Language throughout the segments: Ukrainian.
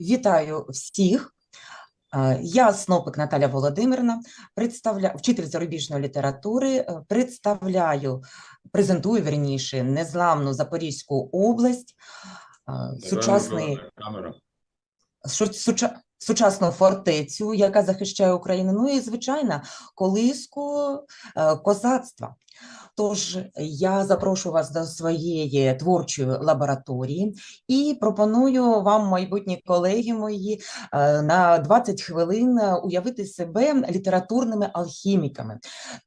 Вітаю всіх. Е, Я Снопик Наталя Володимирна, представля... вчитель зарубіжної літератури, е, представляю, презентую верніше незламну Запорізьку область, е, сучасний камера. суча- сучасну фортецю, яка захищає Україну, ну і звичайно, колиску е, козацтва. Тож я запрошую вас до своєї творчої лабораторії і пропоную вам, майбутні колеги мої, е, на 20 хвилин уявити себе літературними алхіміками,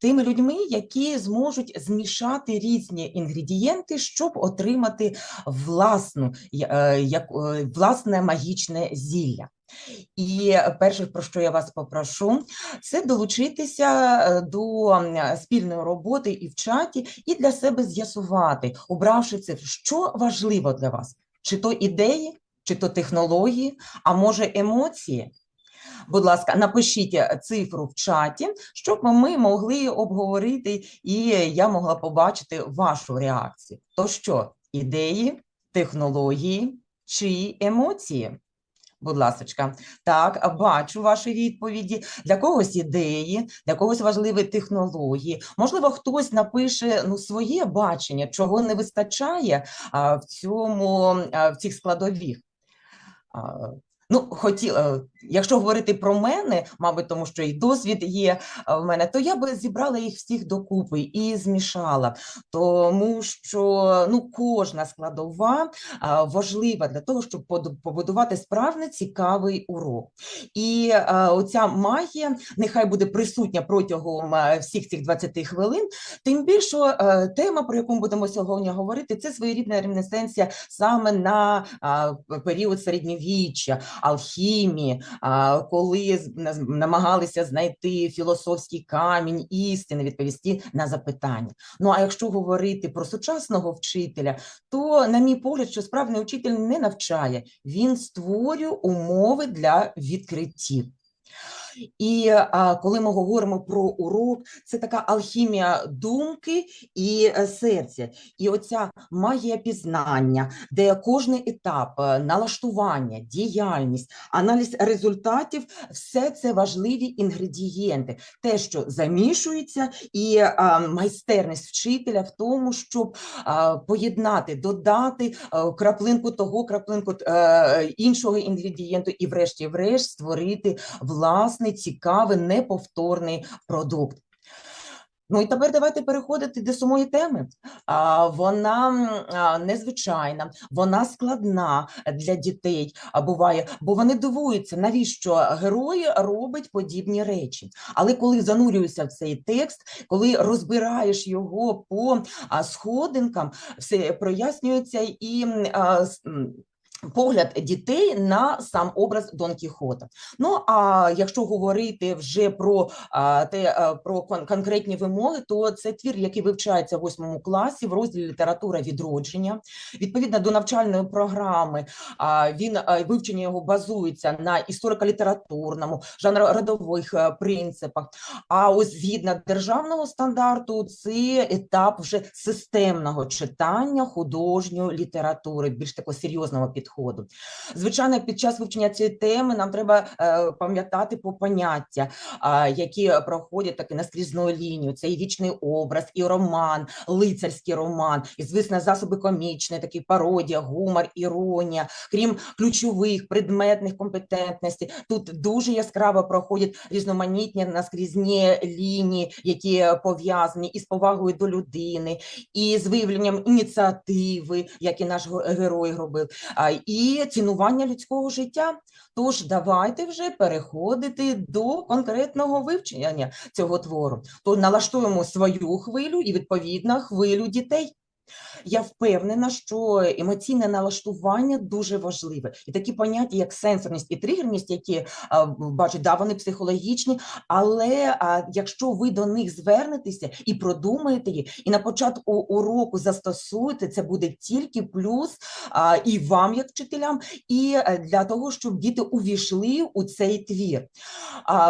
тими людьми, які зможуть змішати різні інгредієнти, щоб отримати власну, е, власне магічне зілля. І перше, про що я вас попрошу, це долучитися е, до спільної роботи і в чаті, і для себе з'ясувати, обравши цифру, що важливо для вас, чи то ідеї, чи то технології, а може емоції. Будь ласка, напишіть е, цифру в чаті, щоб ми могли обговорити, і я могла побачити вашу реакцію. То що, ідеї, технології чи емоції? Будь ласочка, так, бачу ваші відповіді. Для когось ідеї, для когось важливі технології. Можливо, хтось напише ну, своє бачення, чого не вистачає а, в цьому, а, в цих складових. А, Ну, хотіла, якщо говорити про мене, мабуть, тому що і досвід є в мене, то я би зібрала їх всіх докупи і змішала, тому що ну, кожна складова важлива для того, щоб побудувати справді цікавий урок. І оця магія нехай буде присутня протягом всіх цих 20 хвилин. Тим більше е, тема, про яку ми будемо сьогодні говорити, це своєрідна ремінесценція саме на період середньовіччя, алхімії, коли намагалися знайти філософський камінь істини, відповісти на запитання. Ну а якщо говорити про сучасного вчителя, то, на мій погляд, що справжній вчитель не навчає, він створює умови для відкриттів. І а, коли ми говоримо про урок, це така алхімія думки і е, серця. І оця магія пізнання, де кожний етап, е, налаштування, діяльність, аналіз результатів все це важливі інгредієнти, те, що замішується, і а, майстерність вчителя в тому, щоб а, поєднати, додати е, краплинку того, краплинку е, іншого інгредієнту, і, врешті-врешт, створити власний цікавий, неповторний продукт. Ну і тепер давайте переходити до самої теми. А, вона незвичайна, вона складна для дітей. Буває, бо вони дивуються, навіщо герой робить подібні речі. Але коли занурюєшся в цей текст, коли розбираєш його по сходинкам, все прояснюється і Погляд дітей на сам образ Дон Кіхота. Ну а якщо говорити вже про те про конкретні вимоги, то це твір, який вивчається в восьмому класі в розділі література відродження. Відповідно до навчальної програми, він вивчення його базується на історико-літературному, жанрородових е, принципах. А ось згідно державного стандарту, це етап вже системного читання художньої літератури, більш такого серйозного підходу. Звичайно, під час вивчення цієї теми нам треба е, пам'ятати про поняття, які проходять таки наскрізною лінію. Це і вічний образ, і роман, лицарський роман, і звісно, засоби комічні, такі пародія, гумор, іронія, крім ключових предметних компетентностей. Тут дуже яскраво проходять різноманітні наскрізні лінії, які пов'язані із повагою до людини, і з виявленням ініціативи, як і наш герой робив, і цінування людського життя. Тож давайте вже переходити до конкретного вивчення цього твору. То налаштуємо свою хвилю і відповідно хвилю дітей. Я впевнена, що емоційне налаштування дуже важливе, і такі поняття, як сенсорність і тригерність, які а, бачать, да, вони психологічні, але якщо ви до них звернетеся і продумаєте їх, і на початку уроку застосуєте, це буде тільки плюс і вам, як вчителям, і е, для того, щоб діти увійшли у цей твір.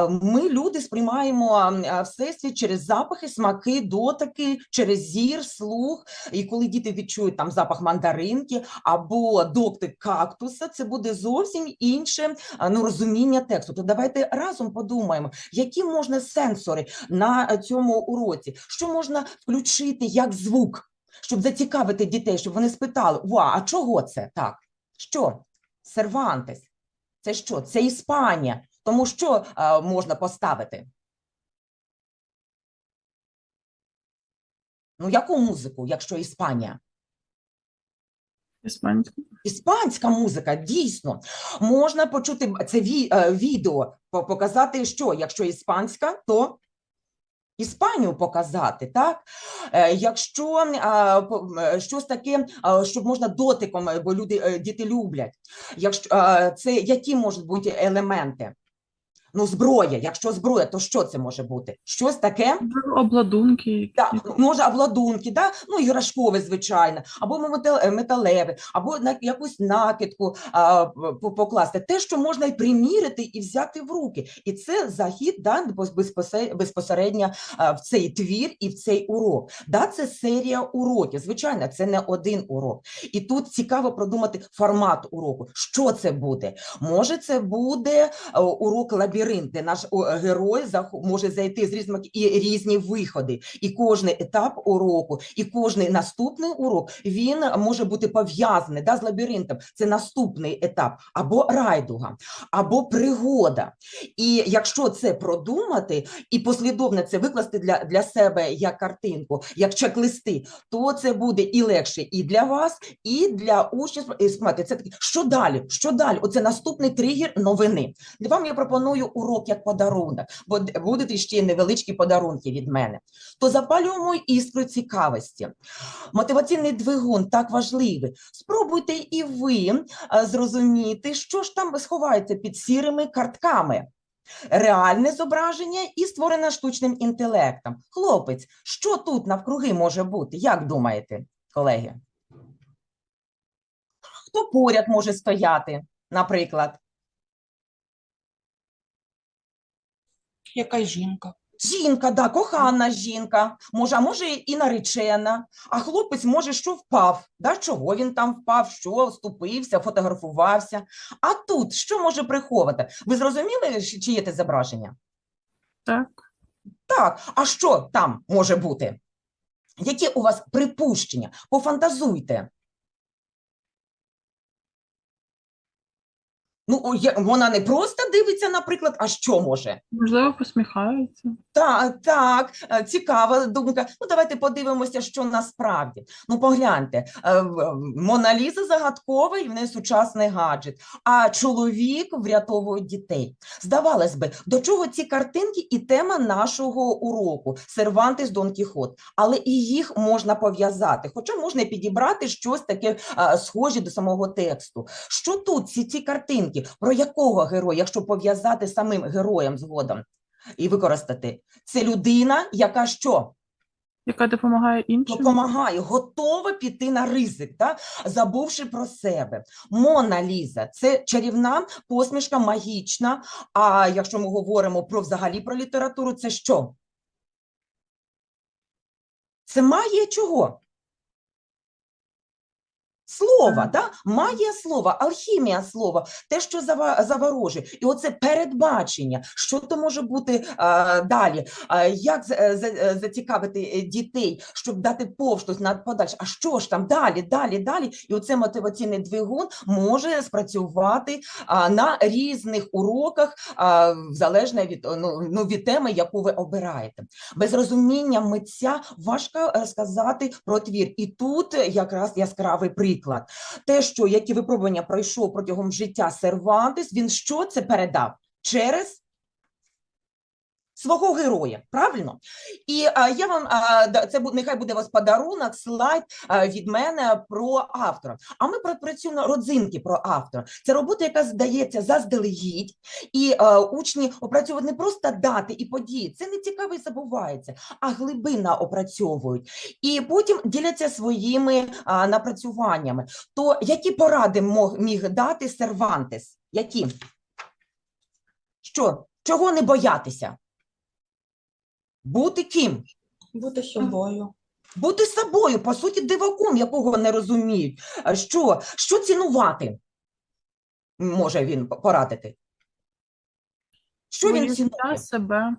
Ми, люди, сприймаємо всесвіт через запахи, смаки, дотики, через зір, слух. І коли діти відчують там запах мандаринки або доктик кактуса, це буде зовсім інше ну, розуміння тексту. То давайте разом подумаємо, які можна сенсори на е, цьому уроці, що можна включити як звук, щоб зацікавити дітей, щоб вони спитали: Ва, а чого це так? Що? Сервантес. Це що? Це Іспанія. Тому що е, можна поставити? Ну, яку музику, якщо Іспанія? Іспанська. Іспанська музика, дійсно. Можна почути це ві, е, відео, показати, що якщо іспанська, то Іспанію показати, так? Е, Якщо е, щось таке, щоб можна дотиком, бо люди, діти люблять. Якщо це які можуть бути елементи? Ну, зброя. Якщо зброя, то що це може бути? Щось таке? Обладунки. Так, може обладунки, да? ну іграшкове, звичайно, або е, металеве, або на якусь накидку а, покласти. Те, що можна і примірити і взяти в руки. І це захід да, безпосередньо в цей твір і в цей урок. Да, це серія уроків. Звичайно, це не один урок. І тут цікаво продумати формат уроку. Що це буде? Може, це буде е, урок лабіринт, де наш герой може зайти з різними і різні виходи. І кожний етап уроку, і кожний наступний урок він може бути пов'язаний да, з лабіринтом. Це наступний етап, або райдуга, або пригода. І якщо це продумати і послідовно це викласти для, для себе як картинку, як чек-листи, то це буде і легше і для вас, і для учнів. Це такі, що далі? Що далі? Оце наступний тригер новини. Вам я пропоную урок як подарунок, бо будуть ще невеличкі подарунки від мене. То запалюємо іскру цікавості. Мотиваційний двигун так важливий. Спробуйте і ви зрозуміти, що ж там сховається під сірими картками. Реальне зображення і створене штучним інтелектом. Хлопець, що тут навкруги може бути? Як думаєте, колеги? Хто поряд може стояти, наприклад? Якась жінка. Жінка, да, кохана жінка, може, а може і наречена, а хлопець може, що впав, да, чого він там впав, що вступився, фотографувався. А тут що може приховати? Ви зрозуміли, чиє це зображення? Так. Так, а що там може бути? Які у вас припущення? Пофантазуйте. Ну, я- вона не просто дивиться, наприклад, а що може? Можливо, посміхаються. Так, так, е, цікава думка. Ну, давайте подивимося, що насправді. Ну, погляньте, е, в- Мона Ліза загадкова і в неї сучасний гаджет, а чоловік врятовує дітей. Здавалось би, до чого ці картинки і тема нашого уроку Сервантес Дон Кіхот, але і їх можна пов'язати, хоча можна підібрати щось таке е, схоже до самого тексту. Що тут ці, ці картинки? Про якого героя, якщо пов'язати самим героєм згодом? і використати. Це людина, яка що Яка допомагає іншим. допомагає, готова піти на ризик, да? забувши про себе. Мона Ліза це чарівна посмішка, магічна. А якщо ми говоримо про взагалі про літературу, це що? Це магія чого? Слова, да? магія слова, алхімія слова, те, що заворожує. І оце передбачення, що то може бути а, далі, а, як за- е, за- е, зацікавити е, дітей, щоб дати повштовх на подальше. А що ж там далі, далі, далі? І оце мотиваційний двигун може спрацювати а, на різних уроках, а, залежно від, ну, ну, від теми, яку ви обираєте. Без розуміння митця важко розказати про твір. І тут якраз яскравий приклад. Те, що які випробування пройшов протягом життя Сервантес, він що це передав? Через свого героя, правильно? І а, я вам а, да- це бу- нехай буде вас подарунок, слайд а, від мене про автора. А ми пропрацюємо родзинки про автора. Це робота, яка здається заздалегідь, і а, учні опрацьовують не просто дати і події. Це не цікаво і забувається, а глибина опрацьовують. І потім діляться своїми а, напрацюваннями. То які поради міг дати Сервантес? Які? Що? Чого не боятися? Бути ким? Бути собою. Бути собою, по суті, диваком, якого не розуміють. Що, що цінувати? Може він порадити? Що він цінує? себе.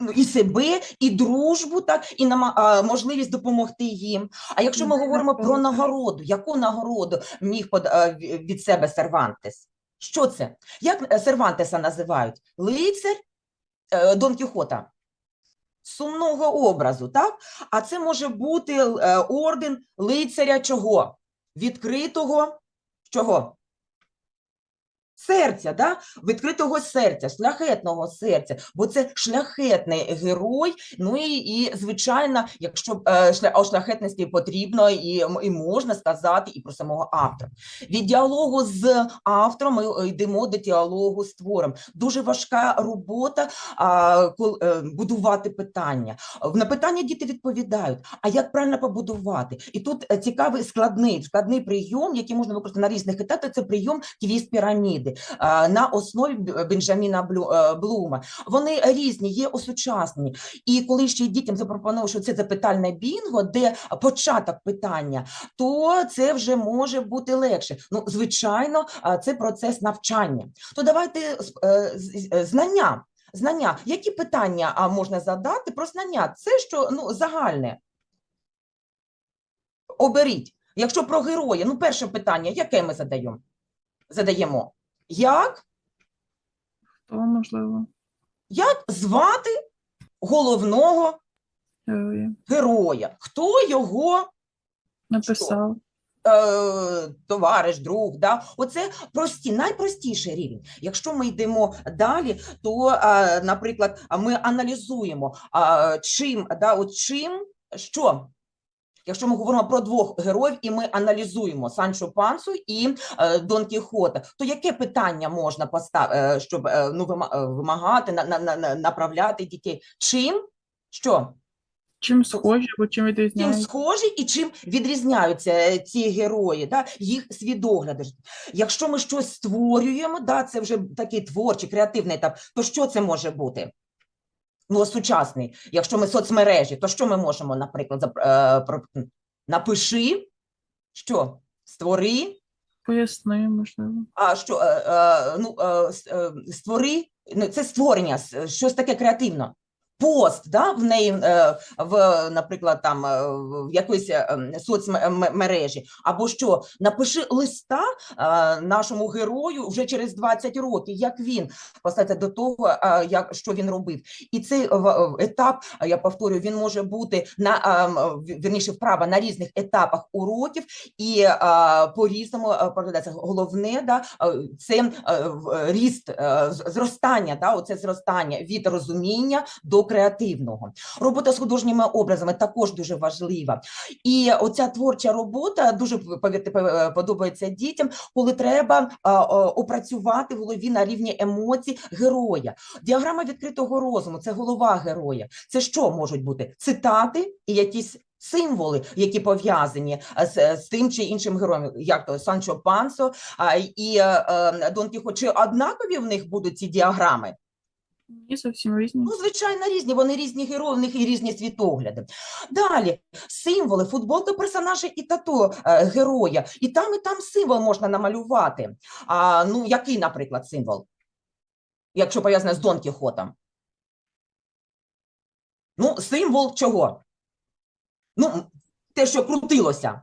Ну, і себе, і дружбу, так, і нама- а, можливість допомогти їм. А якщо ми говоримо про нагороду, яку нагороду міг под- а, від себе Сервантес? Що це? Як е, Сервантеса називають? Лицар е, Дон Кіхота. Сумного образу, так? А це може бути е, орден лицаря чого? Відкритого чого? Серця, да? відкритого серця, шляхетного серця, бо це шляхетний герой. Ну і, і звичайно, якщо е, шля, о шляхетності потрібно і, і можна сказати і про самого автора. Від діалогу з автором ми е, йдемо до діалогу з твором. Дуже важка робота а, кол- е, будувати питання. На питання діти відповідають. А як правильно побудувати? І тут е, цікавий складний складний прийом, який можна використати на різних етапах. Це прийом твіст піраміди а, на основі Бенджаміна е, Блума. Вони різні, є осучаснені. І коли ще й дітям запропонував, що це запитальне бінго, де початок питання, то це вже може бути легше. Ну, звичайно, це процес навчання. То давайте е, е, знання. Знання, які питання можна задати про знання? Це що ну, загальне. Оберіть. Якщо про героя, ну перше питання, яке ми задаємо? Задаємо. Як? Хто можливо? Як звати головного героя. героя? Хто його Написав. е, товариш, друг? Да? Оце прості, найпростіший рівень. Якщо ми йдемо далі, то, е, наприклад, ми аналізуємо, чим, да, от чим, що? Якщо ми говоримо про двох героїв і ми аналізуємо Санчо Пансу і е, Дон Кіхота, то яке питання можна поставити, щоб е, ну, е, вимагати, на, на, на, на- направляти дітей? Чим? Що? Чим схожі або чим Чим схожі і чим відрізняються е, ці герої, да? їх свідогляди. Якщо ми щось створюємо, да, це вже такий творчий, креативний етап, то що це може бути? Ну, сучасний. Якщо ми соцмережі, то що ми можемо, наприклад, за е, напиши, що? Створи, Поясни, можливо. а що, е, е, ну, створи, ну, це створення, щось таке креативно. Пост, да, в неї, е, в, наприклад, там, е, в якоїсь е, соцмережі, або що, напиши листа нашому герою вже через 20 років, як він поставиться до того, як, що він робив. І цей етап, я повторюю, він може бути на, вірніше, вправа на різних етапах уроків, і по-різному е, проглядається. Головне, да, це ріст, зростання, да, оце зростання від розуміння до креативного. Робота з художніми образами також дуже важлива. І оця творча робота дуже повірте, подобається дітям, коли треба опрацювати в голові на рівні емоцій героя. Діаграма відкритого розуму це голова героя. Це що можуть бути? Цитати і якісь. Символи, які пов'язані з, з тим чи іншим героєм, як то Санчо Пансо а, і е, е, Дон Кіхот, чи однакові в них будуть ці діаграми? Ні, зовсім різні. Ну, звичайно, різні. Вони різні герої, в них і різні світогляди. Далі символи, футболка персонажа і тато е, героя. І там, і там символ можна намалювати. А, ну, який, наприклад, символ? Якщо пов'язане з Дон Кіхотом? Ну, символ чого? Ну, те, що крутилося.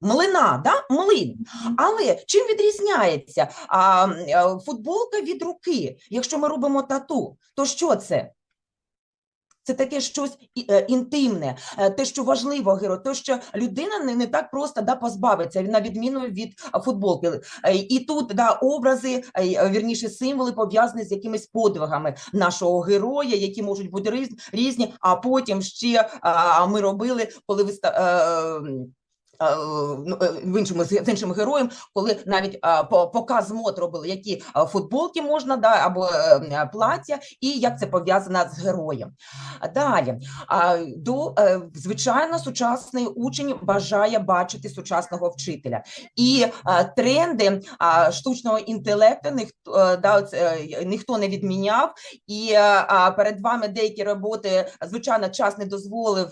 Млина, да? Млин. Але чим відрізняється а, е, футболка від руки? Якщо ми робимо тату, то що це? Це таке щось е, інтимне, е, те, що важливо герой, те, що людина не, не так просто да, позбавиться, на відміну від футболки. І тут да, образи, вірніше, символи пов'язані з якимись подвигами нашого героя, які можуть бути різні, а потім ще а, ми робили, коли виста... е, ну, е, в іншому з іншим героєм, коли навіть е, по- показ мод робили, які футболки можна да або плаття, і як це пов'язано з героєм. Далі до звичайно, сучасний учень бажає бачити сучасного вчителя, і тренди штучного інтелекту ніхто да, ніхто не відміняв. І перед вами деякі роботи, звичайно, час не дозволив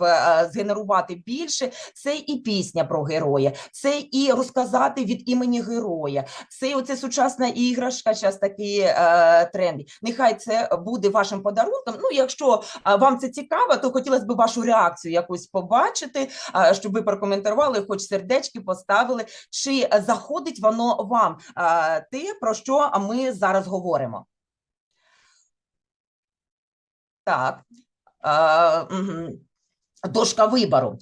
згенерувати більше. Це і пісня про героя, це і розказати від імені героя, це оце сучасна іграшка, зараз такі е, тренди. Нехай це буде вашим подарунком. Ну, якщо вам це цікаво, то хотілося б вашу реакцію якусь побачити, щоб ви прокоментували, хоч сердечки поставили, чи е, заходить воно вам а, те, про що ми зараз говоримо. Так. Мгм. Дошка вибору,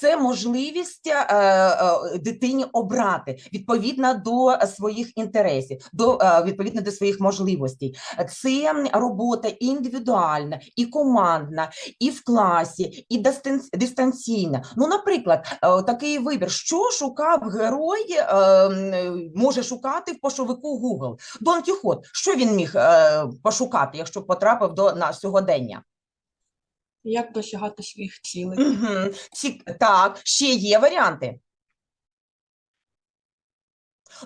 це можливість е, е, дитині обрати відповідно до своїх інтересів, до е, відповідно до своїх можливостей. Це робота індивідуальна, і командна, і в класі, і дистан- дистанційна. Ну, наприклад, такий вибір, що шукав герой, може шукати в пошовику Google. Дон Кіхот, що він міг пошукати, якщо потрапив до на сьогодення? Як досягати своїх цілей? Угу. Ці... Так, ще є варіанти.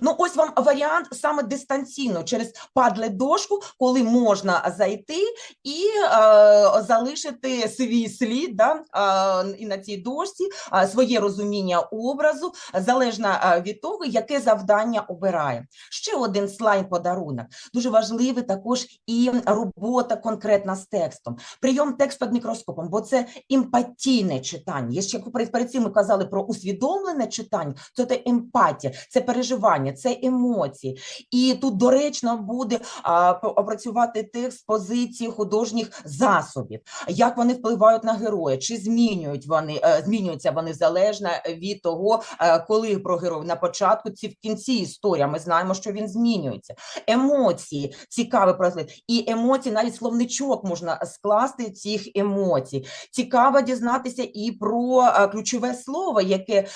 Ну, ось вам варіант саме дистанційно через падлет-дошку, коли можна зайти і е, залишити свій слід да, е, і на цій дошці, е, своє розуміння образу, залежно е, від того, яке завдання обирає. Ще один слайд-подарунок. Дуже важливий також і робота конкретна з текстом. Прийом текст під мікроскопом, бо це емпатійне читання. Ще перед цим ми казали про усвідомлене читання, то це емпатія, це переживання, це емоції. І тут доречно буде а, опрацювати текст позиції художніх засобів, як вони впливають на героя, чи змінюють вони, е, змінюються вони залежно від того, е, коли про героя на початку, ці в кінці історії. а Ми знаємо, що він змінюється. Емоції цікавий процес. І емоції, навіть словничок можна скласти цих емоцій. Цікаво дізнатися і про е, ключове слово, яке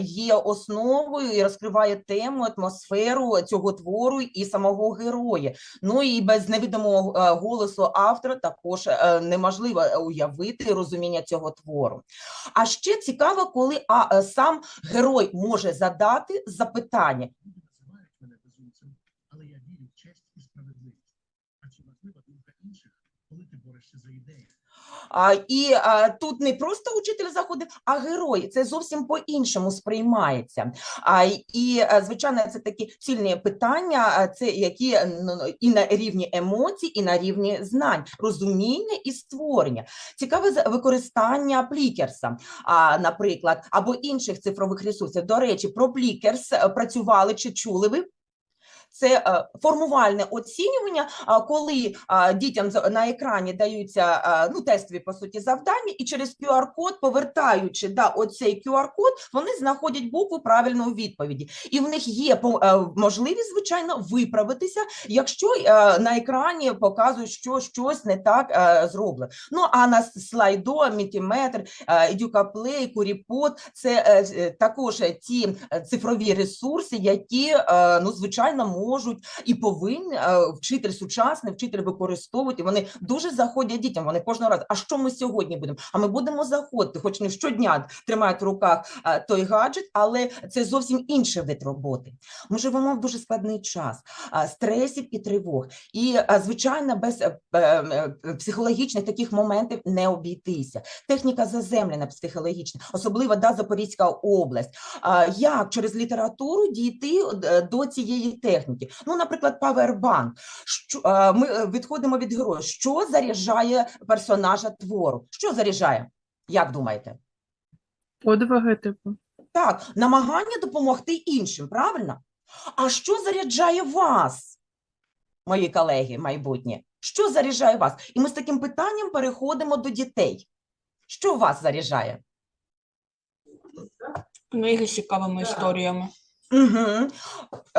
є основою і розкриває тему, атмосферу цього твору і самого героя. Ну і без невідомого е, голосу автора також е, неможливо уявити розуміння цього твору. А ще цікаво, коли а, е, сам герой може задати запитання. А? І тут не просто учитель заходить, а герой. Це зовсім по-іншому сприймається. І, а, звичайно, це такі цільні питання, це які і на рівні емоцій, і на рівні знань, розуміння і створення. Цікаве використання плікерса, наприклад, або інших цифрових ресурсів. До речі, про плікерс е, працювали чи чули ви? Це е, формувальне оцінювання, коли дітям на екрані даються ну, тестові по суті завдання, і через QR-код, повертаючи да, оцей QR-код, вони знаходять букву правильної відповіді. І в них є е, можливість, звичайно, виправитися, якщо е, на екрані показують, що щось не так е, зроблено. Ну а на слайдо, мітіметр, Educaplay, Куріпот це е, е, також е, ті е, цифрові ресурси, які е, ну звичайно можуть і повинні е, вчитель сучасний, вчитель використовувати. Вони дуже заходять дітям. Вони кожного разу. А що ми сьогодні будемо? А ми будемо заходити, хоч не щодня тримають в руках е, той гаджет, але це зовсім інший вид роботи. Ми живемо в дуже складний час стресів і тривог. І, звичайно, без е, е, е, психологічних таких моментів не обійтися. Техніка заземлена психологічна, особливо да, Запорізька область. Як через літературу дійти е, до цієї техніки? Ну, наприклад, павербанк. Що, ми е, відходимо від героя. Що заряджає персонажа твору? Що заряджає? Як думаєте? Подвиги, типу. Так, намагання допомогти іншим, правильно? А що заряджає вас, мої колеги майбутні? Що заряджає вас? І ми з таким питанням переходимо до дітей. Що вас заряджає? Книги з цікавими історіями. Угу.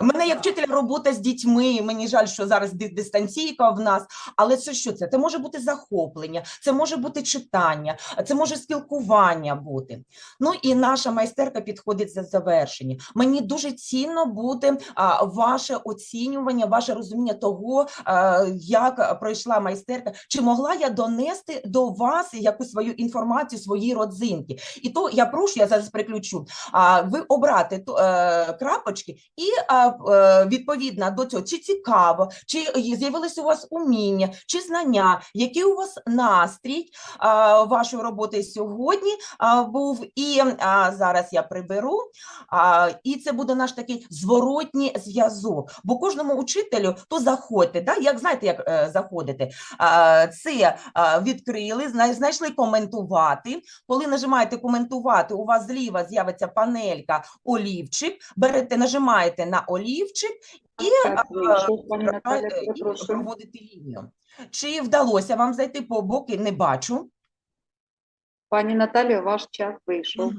Мене як вчителя робота з дітьми. Мені жаль, що зараз дистанційка в нас. Але це що це? Це може бути захоплення, це може бути читання, це може спілкування бути. Ну і наша майстерка підходить за завершення. Мені дуже цінно буде а, ваше оцінювання, ваше розуміння того, а, як пройшла майстерка. Чи могла я донести до вас якусь свою інформацію, свої родзинки? І то я прошу, я зараз приключу. А ви обрати то, е, крапочки і е, відповідно до цього, чи цікаво, чи з'явилися у вас уміння, чи знання, який у вас настрій вашої роботи сьогодні був. І зараз я приберу. І це буде наш такий зворотній зв'язок. Бо кожному учителю то заходьте, да? як знаєте, як е, заходите, це відкрили, знайшли коментувати. Коли нажимаєте коментувати, у вас зліва з'явиться панелька олівчик. Берете, нажимаєте на олівчик Так, а, Наталя, е, і перепрошую. проводити лінію. Чи вдалося вам зайти по боки? Не бачу. Пані Наталі, ваш час вийшов.